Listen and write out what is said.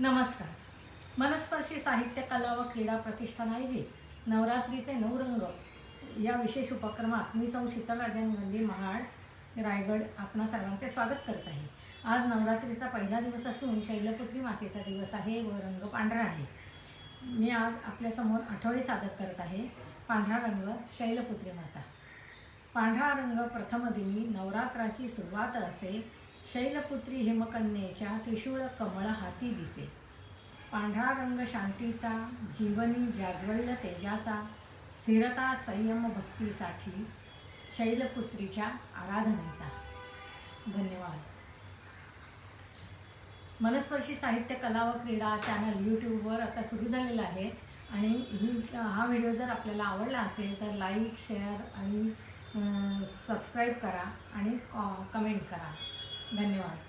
नमस्कार. मनस्पर्शी साहित्य कला व क्रीडा प्रतिष्ठान आयोजित नवरात्रीचे नऊ रंग या विशेष उपक्रमात मी सौ शीतलराजन गांधी महाड रायगड आपणा सर्वांचे स्वागत करत आहे. आज नवरात्रीचा पहिला दिवस असून शैलपुत्री मातेचा दिवस आहे व रंग पांढरा आहे. मी आज आपल्यासमोर आठवडे सादर करत आहे पांढरा रंग शैलपुत्री माता. पांढरा रंग प्रथमदिनी नवरात्राची सुरुवात असे शैलपुत्री हिमकन्येच्या त्रिशूळ कमळ हाती दिसे. पांढरा रंग शांतीचा जीवनी जाज्वल्य तेजाचा स्थिरता संयम भक्तीसाठी शैलपुत्रीच्या आराधनेचा. धन्यवाद. मनस्पर्शी साहित्य कला व क्रीडा चॅनल यूट्यूबवर आता सुरू झालेलं आहे आणि ही हा व्हिडिओ जर आपल्याला आवडला असेल तर लाईक शेअर आणि सबस्क्राईब करा आणि कमेंट करा. धन्यवाद.